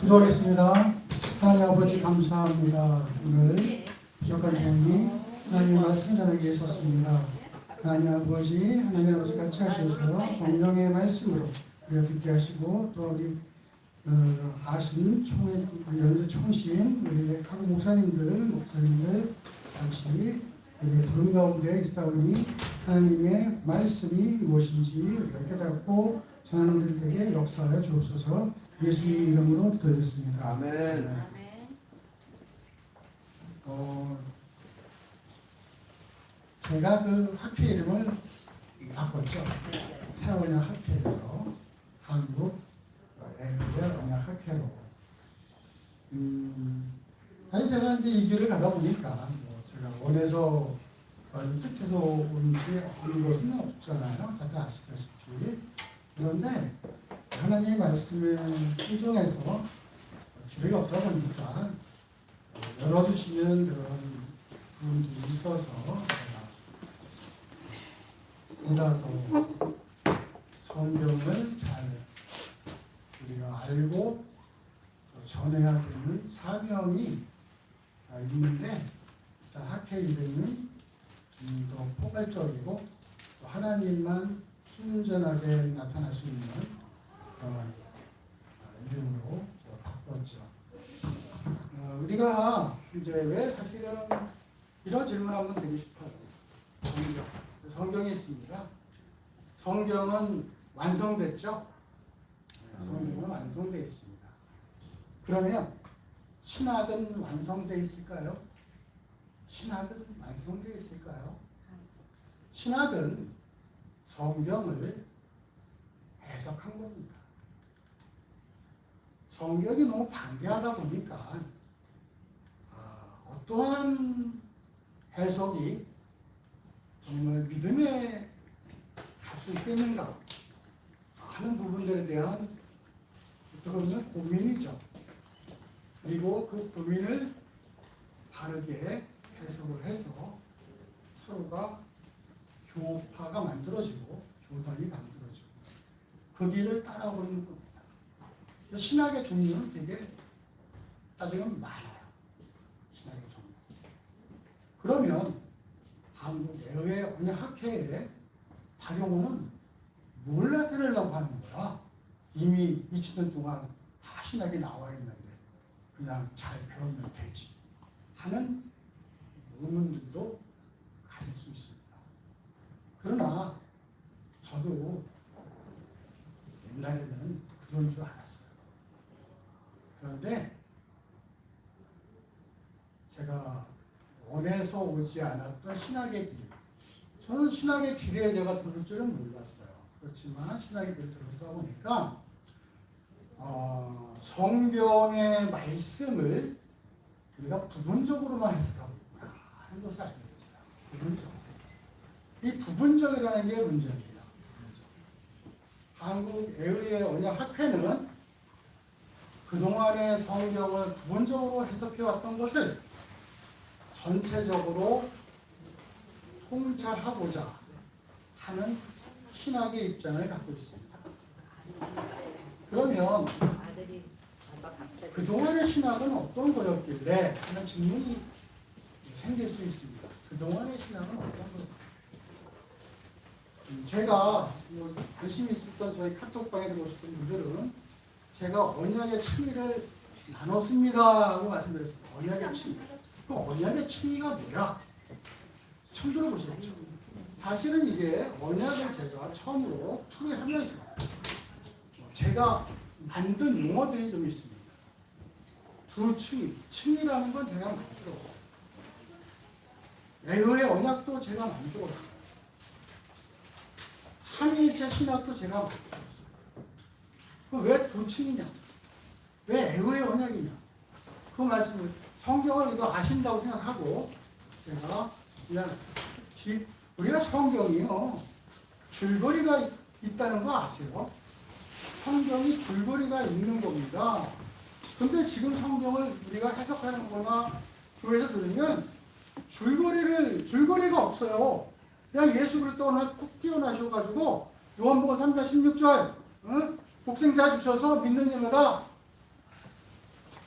기도하겠습니다. 하나님 아버지 감사합니다. 오늘 부족한 종이 하나님의 말씀 전하기에 있었습니다. 하나님 아버지, 하나님 아버지 같이 하셔서 성령의 말씀으로 우리가 듣게 하시고 또 우리 어, 아신 총회 연세 총신 우리 각 목사님들 목사님들 같이 우리 부름 가운데 있사오니 하나님의 말씀이 무엇인지 깨닫고 전하는 우리들에게 역사하여 주옵소서 예수님 이름으로 기도드렸습니다. 아멘. 어, 제가 그 학회 이름을 바꿨죠. 세원야 학회에서 한국 애국의 언약 학회로. 음, 아니 제가 이제 이 길을 가다 보니까 뭐 제가 원해서 아니 뜻해서 온지 오는 것은 없잖아요. 다들 아시다시피. 그런데 하나님의 말씀에 순종해서 길을 걷다 보니까 열어주시는 그런 부분들이 있어서 더 성경을 잘 우리가 알고 또 전해야 되는 사명이 있는데 일단 학회 이름은 음, 더 포괄적이고 또 하나님만 순전하게 나타날 수 있는 그런 이름으로 제가 바꿨죠. 어, 우리가 이제 왜 사실은 이런 질문 한번 드리고 싶어요. 성경. 성경이 있습니다. 성경은 완성됐죠? 네, 성경은 완성되어 있습니다. 그러면 신학은 완성되어 있을까요? 신학은 완성되어 있을까요? 신학은 성경을 해석한 겁니다. 성경이 너무 방대하다 보니까 아, 어떠한 해석이 정말 믿음에 갈 수 있겠는가 하는 부분들에 대한 어떻게 보면 고민이죠. 그리고 그 고민을 바르게 해석을 해서 서로가 교파가 만들어지고 교단이 만들어지고 그 길을 겁니다. 신학의 종류는 되게 따지면 많아요. 신학의 종류. 그러면 한국 예외 언약학회에 박영호는 뭘 나타내려고 하는 거야? 이미 20년 동안 다 신학이 나와 있는데 그냥 잘 배우면 되지 하는 의문들도 가질 수 있습니다. 그러나 저도 옛날에는 그런 줄 알았어요. 그런데 제가 원해서 오지 않았던 신학의 길. 저는 신학의 길에 제가 들을 줄은 몰랐어요. 그렇지만 신학의 길을 들어서다 보니까 어, 성경의 말씀을 우리가 부분적으로만 해석하고 있구나 하는 것을 알게 됐어요. 부분적. 이 부분적이라는 게 문제입니다. 부분적. 한국 애의의 언약 학회는 그동안의 성경을 부분적으로 해석해 왔던 것을 전체적으로 통찰하고자 하는 신학의 입장을 갖고 있습니다. 그러면 그동안의 신학은 어떤 거였길래 하는 질문이 생길 수 있습니다. 그동안의 신학은 어떤 거였길래 음, 제가 뭐 관심 있었던 저희 카톡방에 들어오셨던 분들은 제가 언약의 층위를 나눴습니다 하고 말씀드렸습니다. 언약의 층위. 그 언약의 층위가 뭐야? 처음 들어보셨죠? 사실은 이게 언약을 제가 처음으로 풀이 하면서 제가 만든 용어들이 좀 있습니다. 두 층위, 층이라는 건 제가 만들었어요. 애의 언약도 제가 만들었어요. 삼일체 신학도 제가 만들었어요. 왜두 층이냐? 왜 애의 언약이냐? 그 말씀을 성경을 이거 아신다고 생각하고 제가 그냥 기- 우리가 성경이요 줄거리가 있다는 거 아세요? 성경이 줄거리가 있는 겁니다. 근데 지금 성경을 우리가 해석하는 거나 교회에서 들으면 줄거리를 줄거리가 없어요. 그냥 예수 그리스도 띄어나셔가지고 요한복음 3장 16절 응? 복생자 주셔서 믿는 자마다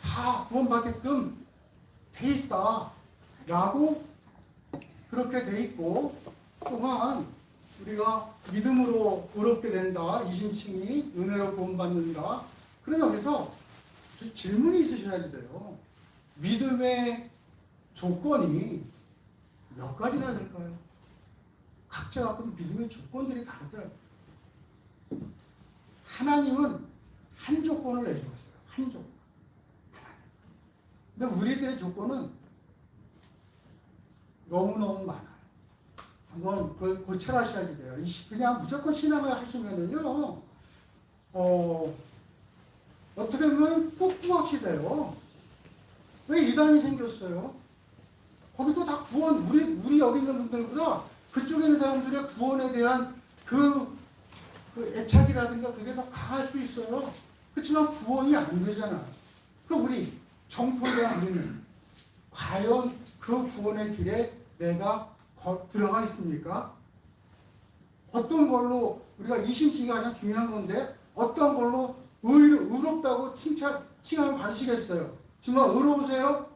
다 구원받게끔 돼 있다 라고 그렇게 돼 있고 또한 우리가 믿음으로 의롭게 된다. 이신칭이 은혜로 구원받는다. 그러면 여기서 질문이 있으셔야 돼요. 믿음의 조건이 몇 가지나 될까요? 각자 갖고 믿음의 조건들이 다르더라고요 하나님은 한 조건을 내주었어요 한 조건 근데 우리들의 조건은 너무너무 많아요. 한번 그걸 고찰하셔야 돼요. 그냥 무조건 신앙을 하시면은요, 어, 어떻게 보면 꼭구박시돼요. 왜 이단이 생겼어요? 거기도 다 구원, 우리, 우리 여기 있는 분들보다 그쪽에 있는 사람들의 구원에 대한 그, 그 애착이라든가 그게 더 강할 수 있어요. 그렇지만 구원이 안 되잖아. 그 우리 정통된 우리는 과연 그 구원의 길에 내가 거- 들어가 있습니까? 어떤 걸로 우리가 이신칭이 가장 중요한 건데 어떤 걸로 의, 의롭다고 칭찬 칭함을 받으시겠어요? 정말 의로우세요?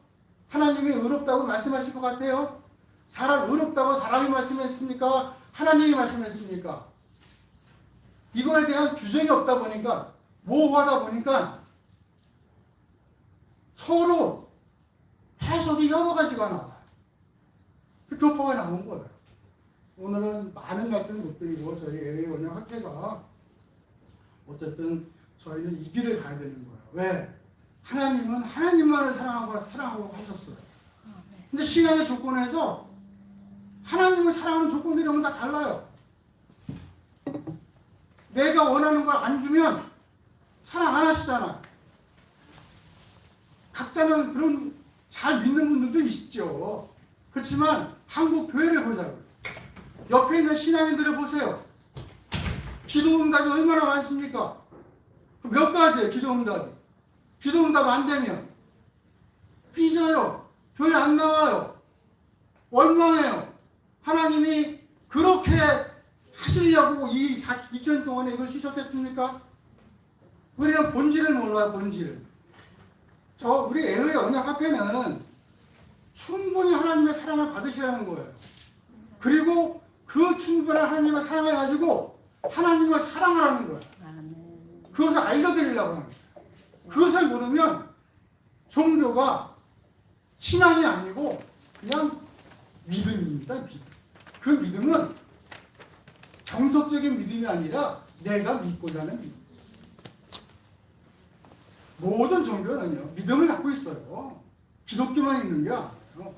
하나님이 의롭다고 말씀하실 것 같아요? 사람 의롭다고 사람이 말씀했습니까? 하나님이 말씀했습니까? 이거에 대한 규정이 없다 보니까 모호하다 보니까 서로 해석이 여러 가지가 나와요. 그 교파가 나온 거예요. 오늘은 많은 말씀을 못 드리고 저희 애의 원형 학회가 어쨌든 저희는 이 길을 가야 되는 거예요. 왜? 하나님은 하나님만을 사랑하고 사랑하고 하셨어요. 근데 신앙의 조건에서 하나님을 사랑하는 조건들이 오늘 다 달라요. 내가 원하는 걸 안 주면 사랑 안 하시잖아요. 각자는 그런 잘 믿는 분들도 있죠. 그렇지만 한국 교회를 보자고요. 옆에 있는 신앙인들을 보세요. 기도 응답이 얼마나 많습니까? 몇 가지예요, 기도 응답이. 기도 응답 안 되면 삐져요. 교회 안 나와요. 원망해요. 하나님이 그렇게 하시려고 이 2000년 동안에 이걸 쓰셨겠습니까? 우리는 본질을 몰라요, 본질을. 저 우리 애의 언약 학회는 충분히 하나님의 사랑을 받으시라는 거예요. 그리고 그 충분한 하나님의 사랑을 가지고 하나님을 사랑하라는 거예요. 그것을 알려드리려고 합니다. 그것을 모르면 종교가 신앙이 아니고 그냥 믿음입니다. 믿음. 그 믿음은 정석적인 믿음이 아니라 내가 믿고자 하는 믿음. 모든 종교는요, 믿음을 갖고 있어요. 기독교만 있는 게 아니에요.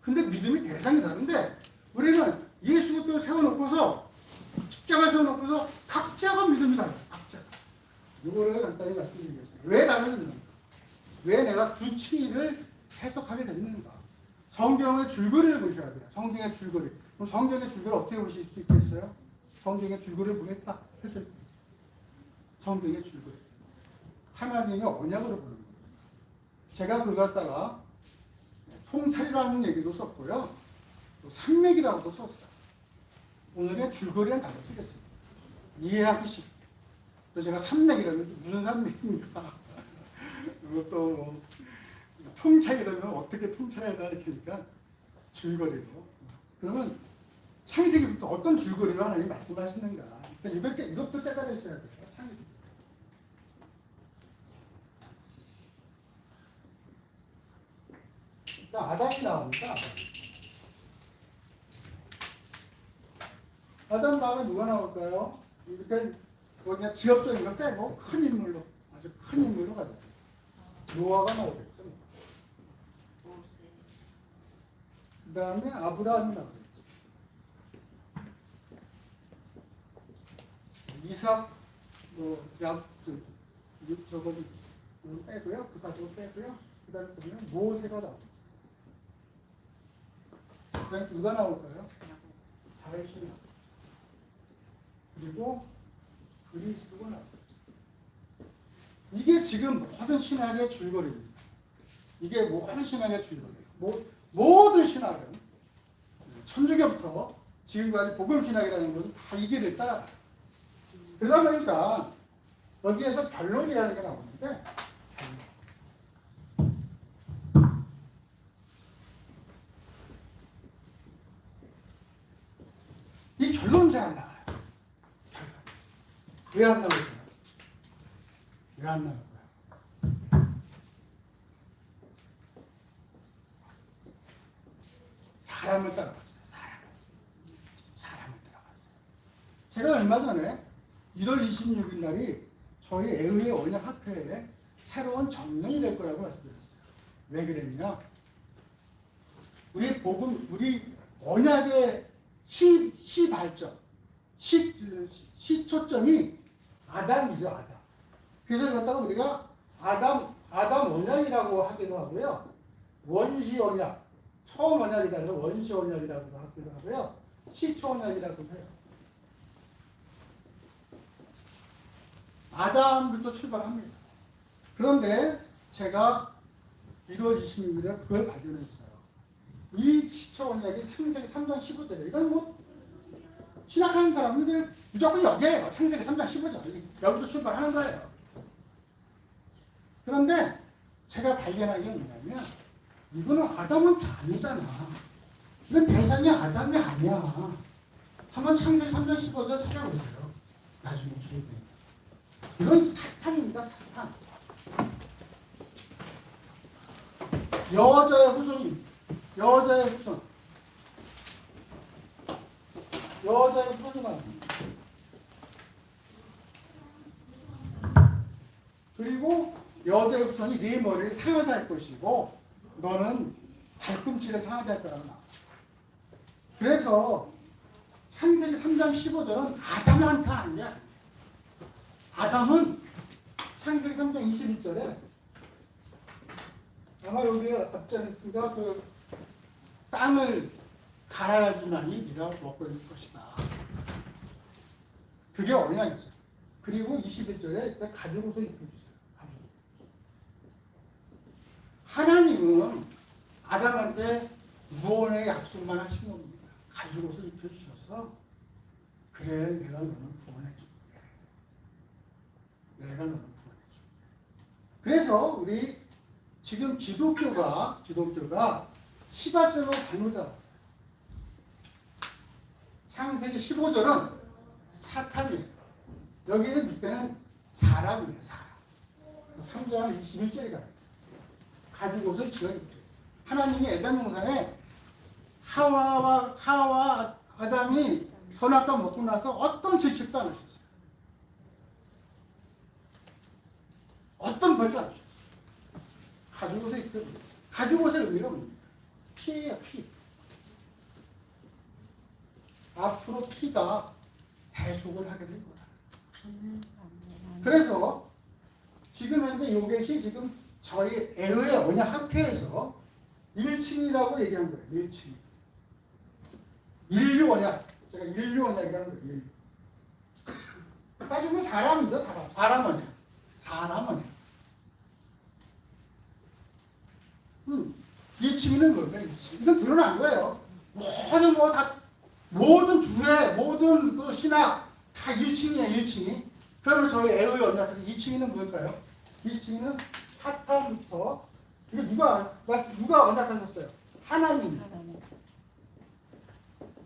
근데 믿음이 대상이 다른데, 우리는 예수 그리스도 세워놓고서, 십자가 세워놓고서, 각자가 믿음이 달라요. 각자. 이거를 간단히 말씀드리겠습니다. 왜 다른가? 왜 내가 두 층위를 해석하게 됐는가? 성경의 줄거리를 보셔야 돼요. 성경의 줄거리. 그럼 성경의 줄거리를 어떻게 보실 수 있겠어요? 성경의 줄거리를 보겠다 했을 때. 성경의 줄거리. 하나님의 언약으로 보는 거예요. 제가 그걸 갖다가 통찰이라는 얘기도 썼고요. 또 산맥이라고도 썼어요. 오늘의 줄거리는 다르 쓰겠습니다. 이해하기 쉽게. 또 제가 산맥이라면 무슨 산맥입니까? 그것도 뭐 통찰이라면 어떻게 통찰해야 하니까 줄거리로. 그러면 창세기부터 어떤 줄거리로 하나님 말씀하시는가. 그러니까 이것도, 이것도 깨달으셔야 돼요. 창세기. 자, 아담이 나옵니다. 아담. 다음에 누가 나올까요? 이렇게 그냥 지엽적인 거 빼고 큰 인물로 아주 큰 인물로 가자. 노아가 나오겠죠. 그 다음에 아브라함이 나오겠죠. 이삭, 뭐, 약, 그, 그, 저거, 그 빼고요. 그 가지고 빼고요. 그 다음에 보면 모세가 나오죠. 그 다음에 누가 나올까요? 다윗이 나오죠. 그리고 그리스도가 나오죠. 이게 지금 모든 신학의 줄거리입니다. 이게 모든 신학의 줄거리예요. 모, 모든 신학은 천주교부터 지금까지 복음신학이라는 것은 다 이 길을 따라 그러다 보니까 여기에서 결론이라는 게 나오는데 이 결론 잘안 나와요. 왜 안 나오는 거야? 왜 안 나오는 거야? 사람을 따라갔어요. 사람. 사람을 따라갔어요. 제가 얼마 전에 1월 26일 날이 저희 애의 언약 학회에 새로운 정령이 될 거라고 말씀드렸어요. 왜 그랬냐? 우리 복음, 우리 언약의 시, 시 발전, 시, 시 초점이 아담이죠, 아담. 그래서 그렇다가 우리가 아담, 아담 언약이라고 하기도 하고요. 원시 언약, 처음 언약이라 해서 원시 언약이라고 하기도 하고요. 시초 언약이라고 해요. 아담부터 출발합니다. 그런데 제가 1월 26일에 그걸 발견했어요. 이 시초 언약이 창세기 3장 15절이에요. 이건 뭐 신학하는 그냥 무조건 여기에요. 창세기 3장 15절. 여기서 출발하는 거예요. 그런데 제가 발견한 게 뭐냐면 이거는 아담은 아니잖아. 이건 대상이 아담이 아니야. 한번 창세기 3장 15절 찾아보세요. 나중에 기회 되면. 이건 사탄입니다. 사탄. 여자의 후손입니다. 여자의 후손. 여자의 후손이 말입니다. 그리고 여자의 후손이 네 머리를 상하게 할 것이고 너는 발꿈치를 상하게 할 거라고 나와. 그래서 창세기 3장 15절은 아담한테 아니야. 아담은 창세기 3장 21절에 아마 여기 앞전했습니다. 그 땅을 갈아야지만이 네가 먹고 있을 것이다. 그게 언약이죠. 그리고 21절에 가죽옷을 입혀주세요. 하나님은 아담한테 무언의 약속만 하신 겁니다. 가죽옷을 입혀주셔서 그래 내가 너는. 내가 너는 구원해줄게. 그래서 우리 지금 기독교가 기독교가 시발적으로 잘못 잡았어요. 창세기 15절은 사탄이에요. 여기는 밑에는 사람이에요. 사람. 3장 21절에 가요. 가죽 옷을 지어 입게. 하나님이 에덴 동산에 하와와 하와 아담이 선악과 먹고 나서 어떤 질책도 안 하셨어요. 가죽 옷의 의미가 뭡니까? 피예요, 피. 앞으로 피가 대속을 하게 될 거다. 그래서 지금 현재 요것이 지금 저희 애의 언약 학회에서 1층이라고 얘기한 거예요. 1층. 인류 언약. 제가 인류 언약이라는 거예요. 따지면 사람이죠. 사람. 사람 언약. 사람 언약. 음, 2층은 뭘까요? 2층. 이건 드러난 거예요. 모든 뭐 다, 모든 주회, 모든 그 신학 다 1층이에요. 1층이. 그러면 저희 애의 언약에서 2층이는 뭘까요? 2층은 사탄부터 이게 누가 누가 언약하셨어요? 하나님.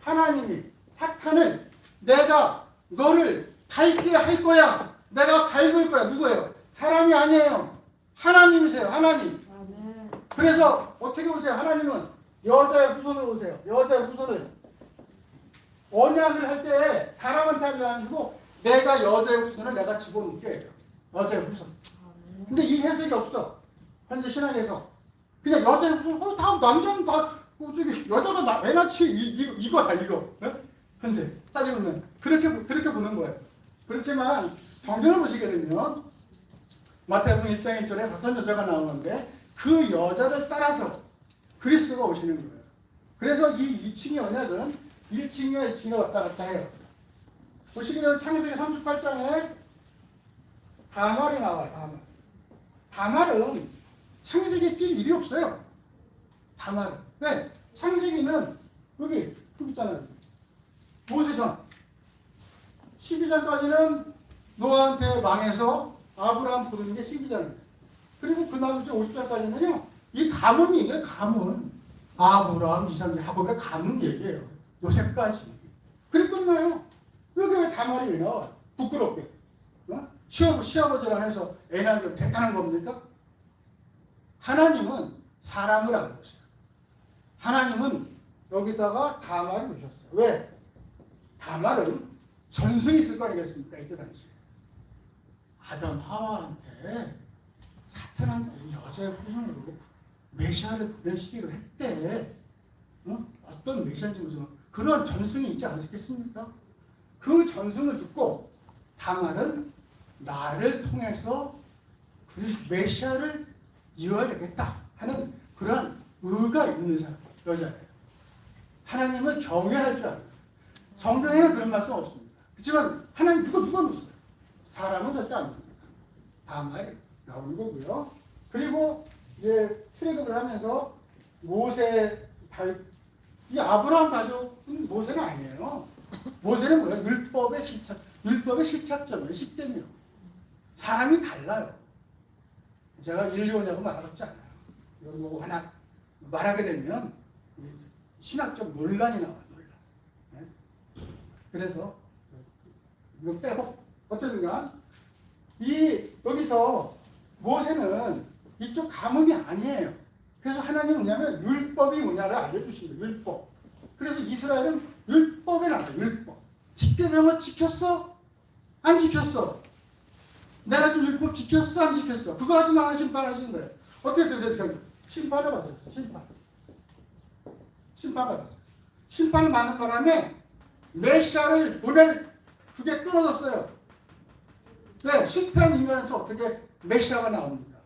하나님이 사탄을 내가 너를 갈게 할 거야. 내가 갈굴 거야. 누구예요? 사람이 아니에요. 하나님이세요. 하나님. 그래서 어떻게 보세요? 하나님은 여자의 후손을 보세요. 여자의 후손을 언약을 할 때 사람한테 하지 않고 내가 여자의 후손을 내가 집어넣게. 여자의 후손. 근데 이 해석이 없어. 현재 신학에서. 그냥 여자의 후손, 어, 다 남자는 다, 어, 저기, 여자가 나, 애 낳지, 이, 이, 이거야, 이거. 어? 현재. 따지면. 그렇게, 그렇게 보는 거예요. 그렇지만, 성경을 보시게 되면, 마태복음 1장 1절에 어떤 여자가 나오는데, 그 여자를 따라서 그리스도가 오시는 거예요. 그래서 이 2층의 언약은 1층과 2층에 왔다 갔다 해요. 되면 창세기 38장에 다말이 나와요. 다말. 다말은 창세기에 낄 일이 없어요. 다말은. 왜? 창세기는 여기, 여기 있잖아요. 모세선. 12장까지는 노아한테 망해서 아브라함 부르는 게 12장이에요. 그리고 그 다음 이제 50장까지는요, 이 가문 얘기예요, 가문. 아브라함, 이삭, 야곱의 가문 얘기예요. 요셉까지. 그리고 하잖아요. 여기 왜 다말이 왜 나와? 부끄럽게. 어? 시아버, 시아버지랑 해서 애 낳는 게 대단한 겁니까? 하나님은 사람을 안 보세요. 하나님은 여기다가 다말을 보셨어요. 왜? 다말은 전승이 있을 거 아니겠습니까? 이때 당시에. 아담 하와한테 사탄한테 여자의 후손으로 메시아를 보내시기로 했대. 어? 어떤 메시아인지 무슨 그런 전승이 있지 않았겠습니까? 그 전승을 듣고 다말은 나를 통해서 그 메시아를 이어야 되겠다 하는 그런 의가 있는 사람, 여자예요. 하나님을 경외할 줄 알아요. 성경에는 그런 말씀 없습니다. 그렇지만 하나님 누가 누가 놓어요 사람은 절대 안 줍니다. 다말 나오는 거고요. 그리고 이제 출애굽을 하면서 모세 발, 이 아브라함 가족은 모세는 아니에요. 모세는 뭐야? 율법의 실착, 율법의 실착점이에요. 10대명. 사람이 달라요. 제가 인류냐고 말하지 않아요. 이거 뭐 하나 말하게 되면 신학적 논란이 나와요. 논란. 네? 그래서 이거 빼고 어쨌든가 이 여기서 모세는 이쪽 가문이 아니에요. 그래서 하나님은 뭐냐면 율법이 뭐냐를 거예요. 율법. 그래서 이스라엘은 율법에 나가 율법. 십계명을 지켰어? 안 지켰어? 내가 좀 율법 지켰어? 안 지켰어? 그거 하지 마 심판하신 거예요. 어떻게 했어요? 심판을 받았어요. 심판. 심판 받았어요. 심판을 받는 바람에 메시아를 보낼 그게 끊어졌어요. 네, 실패한 인간에서 어떻게 메시아가 나옵니까?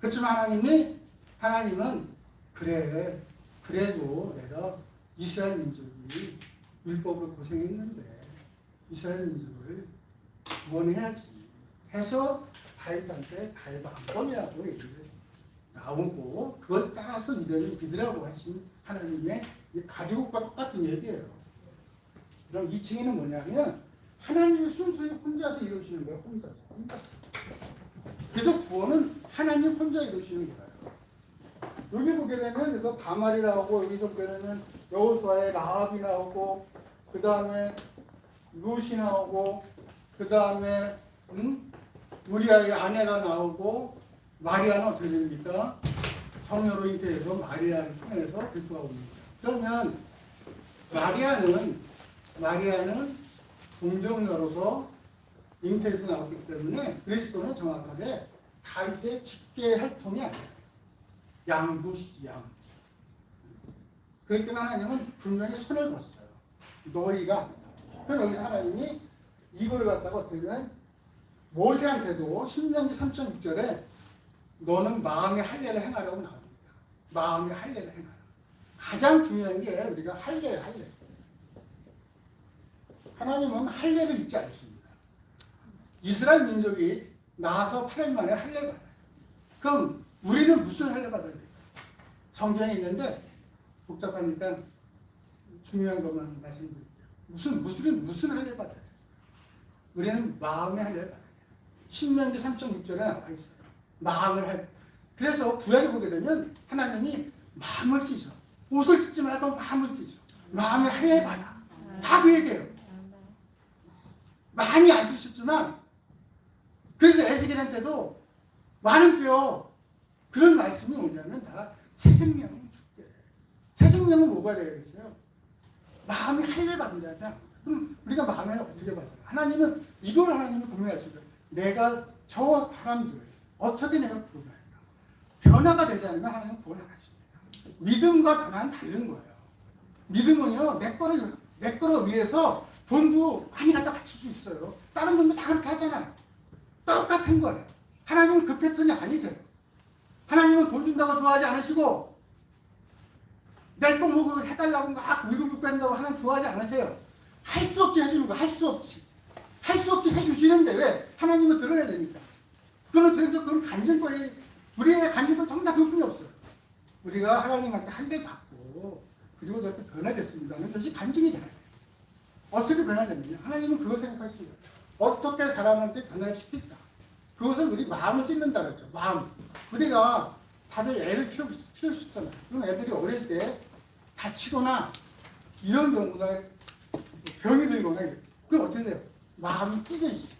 그렇지만 하나님이 하나님은 그래 그래도 내가 이스라엘 민족이 율법을 고생했는데 이스라엘 민족을 구원해야지 해서 다윗한테 다윗 안건이라고 얘기를 나오고 그걸 따라서 이들이 믿으라고 하신 하나님의 이 가지국과 똑같은 얘기예요. 그럼 이 층에는 뭐냐면 하나님이 순수히 혼자서 이루시는 거예요. 혼자서. 혼자서. 그래서 구원은 하나님 혼자 이루시는 거예요. 여기 보게 되면 그래서 바말이라고 여기서 보게 되면 여호수아의 라합이 나오고 그 다음에 룻이 나오고 그 다음에 음? 우리아의 아내가 나오고 마리아는 어떻게 됩니까? 성녀로 잉태해서 마리아를 통해서 그리스도가 옵니다. 그러면 마리아는 마리아는 동정녀로서 잉태해서 나왔기 때문에 그리스도는 정확하게 다윗의 직계 혈통이 아니에요. 양부시 양. 때문에 하나님은 분명히 손을 봤어요. 너희가 아니다. 그럼 여기서 하나님이 이걸 갖다가 어떻게 보면 모세한테도 신명기 3.6절에 너는 마음의 할례를 행하라고 나옵니다. 마음의 할례를 행하라. 가장 중요한 게 우리가 할례예요, 할례. 하나님은 할례를 잊지 않습니다. 이스라엘 민족이 나와서 8일 만에 할례 받아요. 그럼 우리는 무슨 할례 받아야 돼요? 성경에 있는데 복잡하니까 중요한 것만 말씀드릴게요. 무슨 무슨 무슨 할례 받아야 돼요? 우리는 마음의 할례 받아야 돼요. 신명기 3.6절에 나와 있어요. 마음을 할. 그래서 구약을 보게 되면 하나님이 마음을 찢어. 옷을 찢지 말고 마음을 찢어. 마음의 할례 받아. 다 그 얘기예요. 많이 안 쓰셨지만 그래서 에스겔한테도 많은 뼈 그런 말씀이 뭐냐면 다 새 생명을 줄게. 새 생명은 뭐가 되겠어요? 마음이 할례 받는다면 그럼 우리가 마음을 어떻게 받아요? 하나님은 이걸 하나님이 고민하시고 내가 저 사람들 어떻게 내가 구원할까? 변화가 되지 않으면 하나님은 구원 안 하십니다. 믿음과 변화는 다른 거예요. 믿음은요 내 거를 내 거를 위해서 돈도 많이 갖다 바칠 수 있어요. 다른 분도 다 그렇게 하잖아요. 똑같은 거예요. 하나님은 그 패턴이 아니세요. 하나님은 돈 준다고 좋아하지 않으시고 내거 뭐 해달라고 막 물고 뺀다고 하나님 좋아하지 않으세요. 할 수 없이 해주는 거, 할 수 없이. 할 수 없이 해주시는데 왜? 하나님은 드러내야 되니까. 그거는 그래서 그건 간증거리, 우리의 간증은 다 그뿐이 없어요. 우리가 하나님한테 한 대 받고, 그리고 저렇게 변화됐습니다는 것이 간증이 거예요. 어떻게 변화되느냐? 하나님은 그걸 생각하시죠. 어 떻게 사람한테 변화시킬까? 그것은 우리 마음을 찢는다 그랬죠. 마음. 우리가 다들 애를 키우, 키우셨잖아요. 그럼 애들이 어릴 때 다치거나 이런 경우가 병이 들거나. 그럼 어떻게 돼요? 마음이 찢어지죠.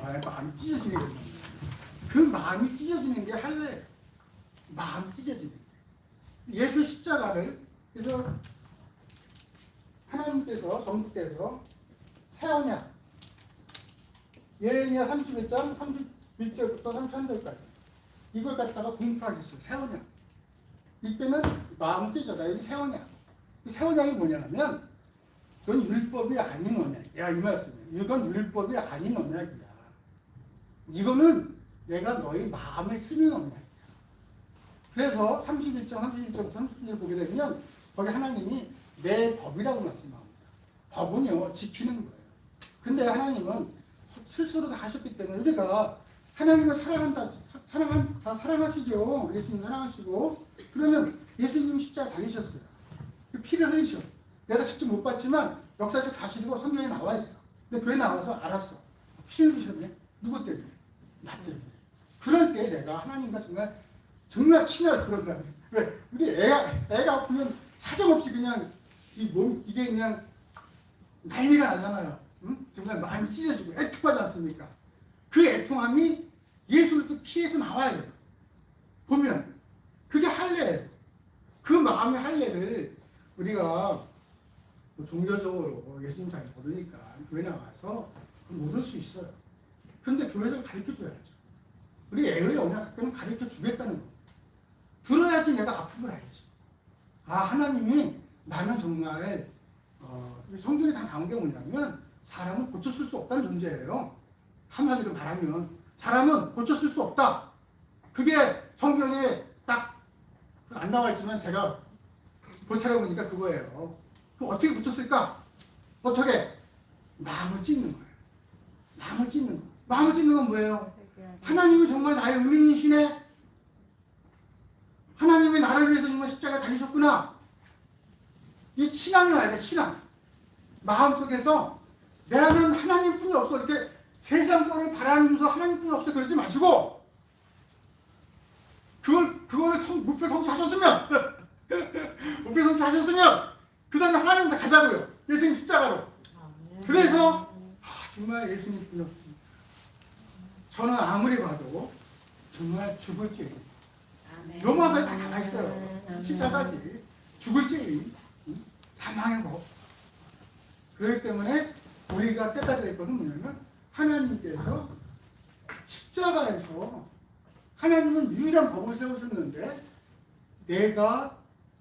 아, 마음이 찢어지는 거죠. 그 마음이 찢어지는 게 할례예요. 마음 찢어지는 게. 예수 십자가를 그래서 하나님께서 정부께서 새 언약 예레미야 31장 31절부터 33절까지 이걸 갖다가 공부하셨어요. 새 언약. 이때는 마음. 여기 새 언약. 이새 언약이 뭐냐면 이건 율법이 아닌 언약이야 이 말씀이에요. 이건 율법이 아닌 언약이야. 이거는 내가 너희 마음에 쓰는 언약이야. 그래서 31장, 31절, 30절 보게 되면 거기 하나님이 내 법이라고 말씀합니다. 법은요 지키는 거예요. 근데 하나님은 스스로 다 하셨기 때문에 우리가 하나님을 사랑한다, 사- 사랑한 다 사랑하시죠. 예수님 사랑하시고 그러면 예수님 십자가 달리셨어요. 그 피를 흘리셔. 내가 직접 못 봤지만 역사적 사실이고 성경에 나와 있어. 근데 교회 나와서 알았어. 피 흘리셨네. 누구 때문에? 나 때문에. 그럴 때 내가 하나님과 정말 정말 친할 그런 사람. 왜? 우리 애가 애가 아프면 사정없이 그냥 이 몸 이게 그냥 난리가 나잖아요. 응? 정말 마음이 찢어지고 애통하지 않습니까? 그 애통함이 또 피해서 나와야 돼요. 보면 그게 할례예요. 그 마음의 할례를 우리가 뭐 종교적으로 예수님 잘 모르니까 교회 나와서 못올수 있어요. 근데 교회에서 가르쳐 줘야죠. 우리 애의 언약학교는 가르쳐 주겠다는 거. 들어야지 내가 아픔을 알지. 아 하나님이 나는 정말 어, 이 성경에 다 나온 게 뭐냐면 사람은 고쳤을 수 없다는 존재예요. 한마디로 말하면 사람은 고쳤을 수 없다. 그게 성경에 딱 안 나와 있지만 제가 고쳐려 보니까 그거예요. 그럼 어떻게 고쳤을까? 어떻게? 마음을 찢는 거예요. 마음을 찢는 거. 마음을 찢는 건 뭐예요? 하나님이 정말 나의 은인이시네. 하나님이 나를 위해서 정말 십자가 달리셨구나. 이 신앙을 알아야 돼, 신앙. 마음 속에서 내는 하나님뿐이 없어. 이렇게 세상 거를 바라면서 하나님뿐이 없어. 그러지 마시고, 그걸, 그거를 성, 목표 성취하셨으면, 목표 성취하셨으면, 그 다음에 하나님 다 가자고요. 예수님 십자가로. 그래서, 아, 정말 예수님 뿐이 없습니다. 저는 아무리 봐도 정말 죽을지, 로마서에 다 나와 있어요. 십자가지. 죽을지, 응? 사망의 법. 그렇기 때문에 우리가 깨달아야 될 것은 뭐냐면 하나님께서 십자가에서 하나님은 유일한 법을 세우셨는데 내가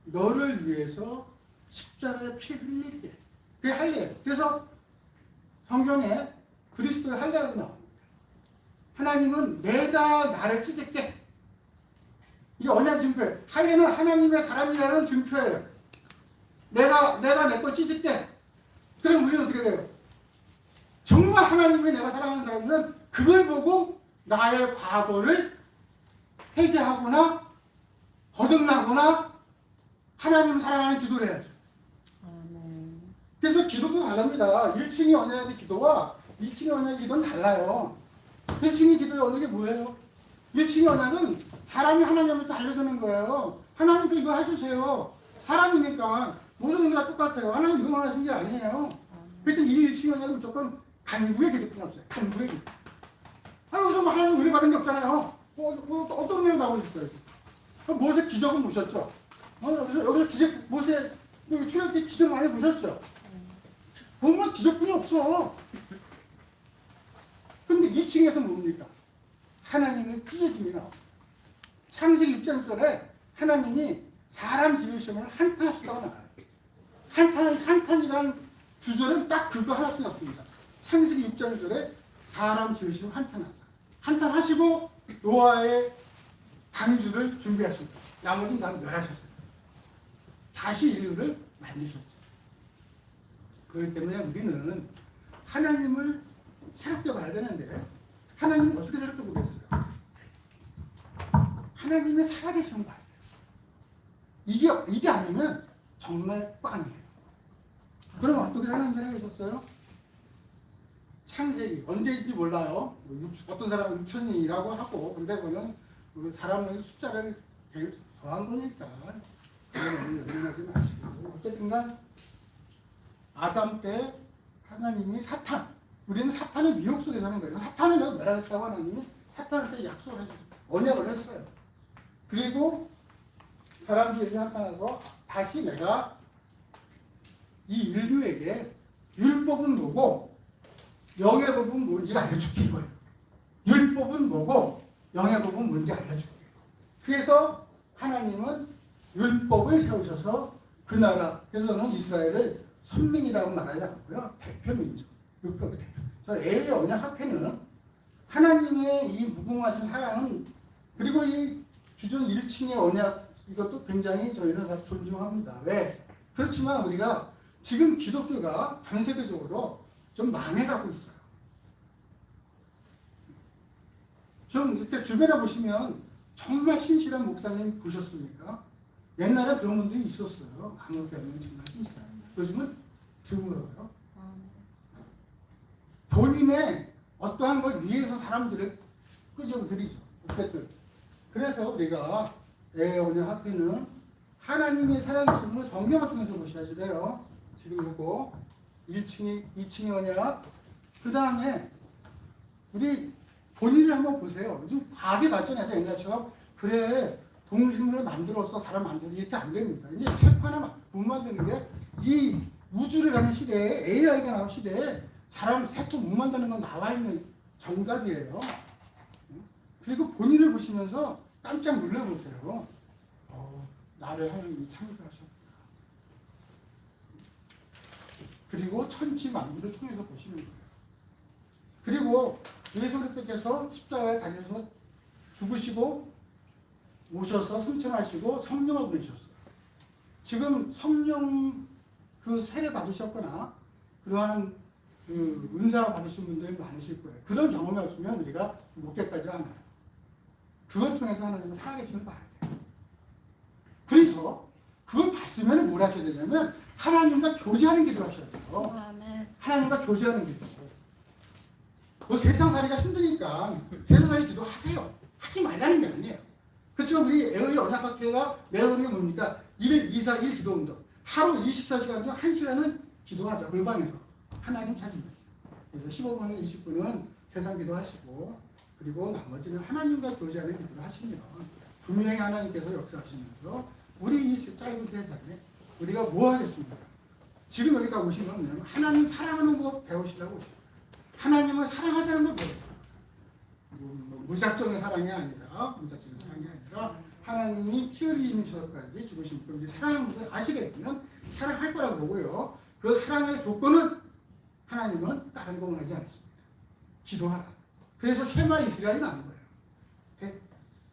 너를 위해서 십자가에 피 흘릴게. 그게 할례예요. 그래서 성경에 그리스도의 할례라고 나옵니다. 하나님은 내가 나를 찢을게. 이게 언약 증표예요. 할례는 하나님의 사람이라는 증표예요. 내가 내가 내 걸 찢을게. 그럼 우리는 어떻게 돼요? 정말 하나님이 내가 사랑하는 사람이면 그걸 보고 나의 과거를 회개하거나 거듭나거나 하나님 사랑하는 기도를 해야죠. 그래서 기도도 다릅니다. 1층의 언약의 기도와 2층의 언약의 기도는 달라요. 1층의 기도의 언약이 뭐예요? 1층의 언약은 사람이 하나님한테 알려주는 거예요. 하나님도 이거 해주세요. 사람이니까 모든 게 다 똑같아요. 하나님 이거만 하신 게 아니에요. 그때 이 1층의 언약은 무조건 간구의 기도뿐이 없어요. 간구의 기도. 아, 여기서 뭐 하나님 은혜 받은 게 없잖아요. 어, 어, 또 어떤 내용 나오고 있어요. 어, 모세 기적은 보셨죠? 어, 여기서, 여기서 기적, 모세, 여기 출애굽 때 기적 많이 보셨죠? 보면 기적뿐이 없어. 근데 2층에서 뭡니까? 하나님의 찢어짐이 나와. 창세기 6장절에 하나님이 사람 지으심을 한탄하시다고 나와요. 한탄, 한탄이라는 주절은 딱 그거 하나뿐이 없습니다. 창세기 6장절에 사람 지으심을 한탄하다. 한탄하시고 노아의 강주를 준비하십니다. 나머지는 다 멸하셨어요. 다시 인류를 만드셨죠. 그렇기 때문에 우리는 하나님을 새롭게 봐야 되는데 하나님은 어떻게 새롭게 보겠어요? 하나님의 살아계심을 봐야 돼요. 이게, 이게 아니면 정말 꽝이에요. 그럼 어떻게 하나님 살아계셨어요? 창세기 언제인지 몰라요. 뭐 육- 어떤 사람은 6천년이라고 하고 근데 그거는 그 사람의 숫자를 되게 더한 거니까 그거는 연연하지 마시고 어쨌든 간 아담 때 하나님이 사탄, 우리는 사탄의 미혹 속에 사는 거예요. 사탄을 내가 멸하겠다고 하나님이 사탄한테 약속을 해줬어요. 언약을 했어요. 그리고 사람들이 나타나서 다시 내가 이 인류에게 율법은 뭐고 영예법은 뭔지 알려줄게 이거예요. 율법은 뭐고 영예법은 뭔지 알려줄게. 그래서 하나님은 율법을 세우셔서 그 나라에서는 이스라엘을 선민이라고 말하지 않고요. 대표민족. 율법의 대표. 저 A의 언약 학회는 하나님의 이 무궁하신 사랑은 그리고 이 기존 1층의 언약 이것도 굉장히 저희는 다 존중합니다. 왜? 그렇지만 우리가 지금 기독교가 전 세계적으로 좀 망해가고 있어요. 좀 이렇게 주변에 보시면 정말 신실한 목사님 보셨습니까? 옛날에 그런 분들이 있었어요. 아무렇게 하면 정말 신실한. 요즘은 드물어요. 본인의 어떠한 걸 위해서 사람들을 끄집어들이죠. 어쨌든. 그래서 우리가 애언의 학회는 하나님의 걸 성경을 통해서 보셔야지 돼요. 지금 이거 1층이 2층이 언약. 그 다음에 우리 본인을 한번 보세요. 요즘 과학이 발전해서 옛날처럼 그래 동심을 만들어서 사람 만들어 이렇게 안 됩니다. 이제 책 하나 못 만드는 게 이 우주를 가는 시대에 AI가 나온 시대에 사람 색도 못 만드는 건 나와 있는 정답이에요. 그리고 본인을 보시면서 깜짝 놀라보세요. 어, 나를 하나님이 창조하셨구나. 그리고 천지 만물을 통해서 보시는 거예요. 그리고 예수 그리스도께서 십자가에 달려서 죽으시고 오셔서 승천하시고 성령을 보내셨어요. 지금 성령 그 세례 받으셨거나 그러한 그 은사 받으신 분들이 많으실 거예요. 그런 경험이 없으면 우리가 목회까지 않아요. 그걸 통해서 하나님을 살아계심을 봐야 돼요. 그래서 그걸 봤으면 뭘 하셔야 되냐면 하나님과 교제하는 기도를 하셔야 돼요. 하나님과 교제하는 기도. 뭐 세상 살이가 힘드니까 세상 살이 기도하세요. 하지 말라는 게 아니에요. 그렇지만 우리 애의 언약학교가 내놓은 게 뭡니까? 1일 2, 4, 1 기도 운동. 하루 24시간 중 1시간은 기도하자. 골방에서. 하나님 거예요. 그래서 15분은 20분은 세상 기도하시고 그리고 나머지는 하나님과 교제하는 기도를 하시면 분명히 하나님께서 역사하시면서 우리 이 짧은 세상에 우리가 뭐 하겠습니까? 지금 여기다 오시면 뭐냐면 하나님 사랑하는 거 배우시라고 오셔요. 하나님을 사랑하자는 걸 배우세요. 뭐, 뭐 무작정의 사랑이 아니라 무작정의 사랑이 아니라 하나님이 피 흘리시면서까지 죽으신 분이 사랑하는 것을 아시게 되면 사랑할 거라고 보고요. 그 사랑의 조건은 하나님은 다른 거 원하지 않으십니다. 기도하라. 그래서 쉐마 이스라엘이 나온 거예요. 대-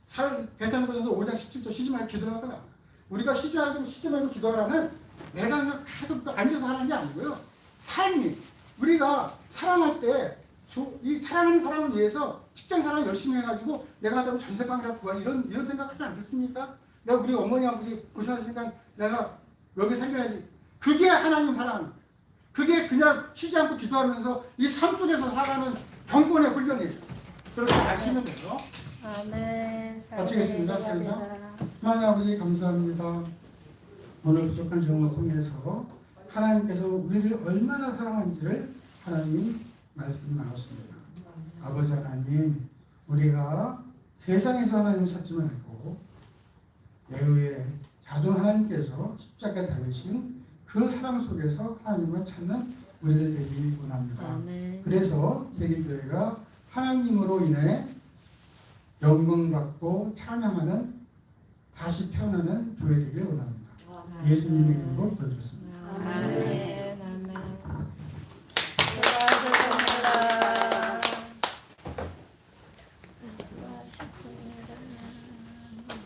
사- 대사님께서 5장 17절 쉬지 말고 기도하라. 우리가 쉬지 말고 쉬지 말고 기도하라는 내가 그냥 계속 앉아서 하는 게 아니고요. 삶이 우리가 사랑할 때 이 사랑하는 사람을 위해서 직장 사랑 열심히 해가지고 내가 하다면 전세방이라도 구하 이런 이런 생각하지 않겠습니까? 내가 우리 어머니 아버지 고생하시니까 내가 여기 살려야지. 그게 하나님 사랑. 그게 그냥 쉬지 않고 기도하면서 이 삶 속에서 살아가는 경건의 훈련이죠. 그렇게 아시면 돼요. 아멘. 마치겠습니다. 시간이요. 하나님 아버지 감사합니다. 오늘 부족한 경험을 통해서 하나님께서 우리를 얼마나 사랑하는지를 하나님 말씀 나눴습니다. 아버지 하나님, 우리가 세상에서 하나님을 찾지 말고 내의 자존 하나님께서 십자가에 달리신 그 사랑 속에서 하나님을 찾는 우리들 되기 원합니다. 아멘. 그래서 세계교회가 하나님으로 인해 영광 받고 찬양하는 다시 태어나는 교회 되길 원합니다. 예수님의 이름으로 기도드렸습니다. 아멘.